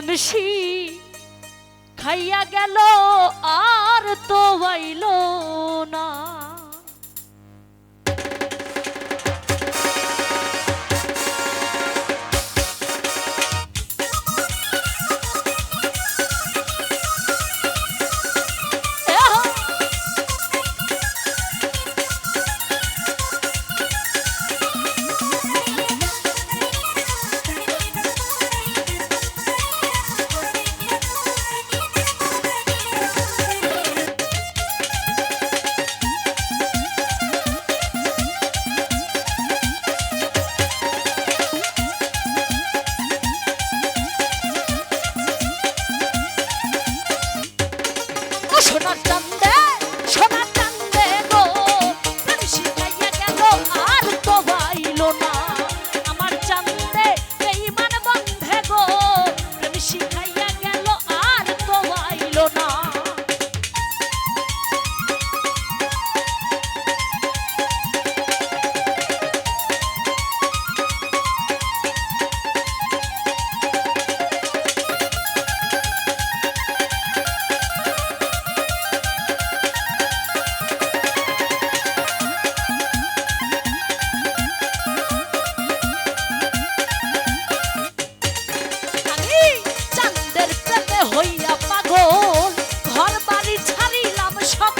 প্রেমসি খাইয়া গেল আর তো আইল না। সকল